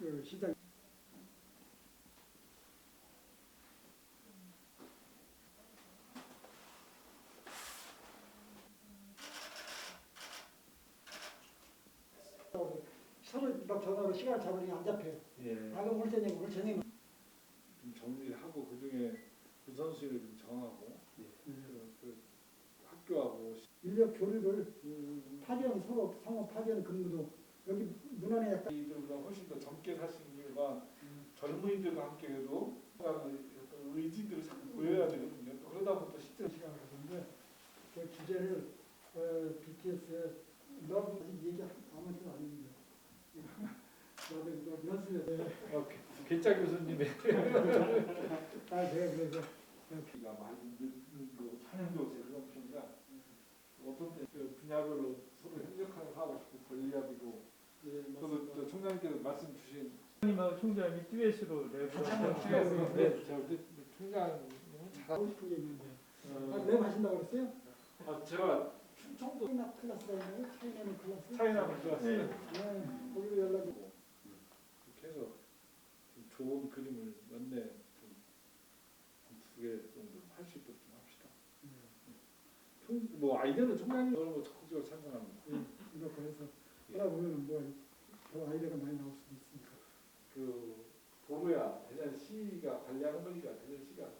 그 시장 서로 막 전화로 시간을 잡으니 안 잡혀요. 예. 아 그럼 올 저녁 올 저녁 좀 정리하고 그 중에 우선순위를 좀 정하고 네. 그, 그 학교하고 인력 교류를 음, 파견 서로 상호 파견 근무도 여기 문안에 약간 이들보다 훨씬 더 이유가 젊은이들과 함께 해도 어떤 의지들을 자꾸 보여야 되거든요. 또 그러다 보면 또 실제 시간을 가졌는데 그 주제를 어, BTS의 러브 아직 얘기 아무 안 했는데. 나도 이거 연습해 어, 개짜 교수님의 아 제가 그래서 기가 많이 늦는 그 하는 요새 그런 편이라 어떤 때그 분야별로 서로 협력하는 하고 싶고 권리압이고 예, 저도 총장님께서 말씀 주신 님하고 총장님이 듀엣으로 랩을 같이 한번 한번 찍어서 해보세요. 네, 제가 그때 총장님은 잘 하고 싶은 게 있는데 어, 아, 랩 하신다고 그랬어요? 아, 제가 충청도 차이나 클래스가 있나요? 차이나는 클래스? 차이나는 클래스 네. 네, 거기로 연락이 그렇게 해서 좀 좋은 그림을 몇내 좀두개 정도 할 수 있도록 좀 합시다. 총, 뭐 아이디어는 총장님 저는 뭐 적극적으로 찬성합니다. 이렇게 해서 하다 보면 뭐더 아이디어가 많이 나올 수도 있으니까 그 도로야 대전 시가 관리하는 거니까 대전 시가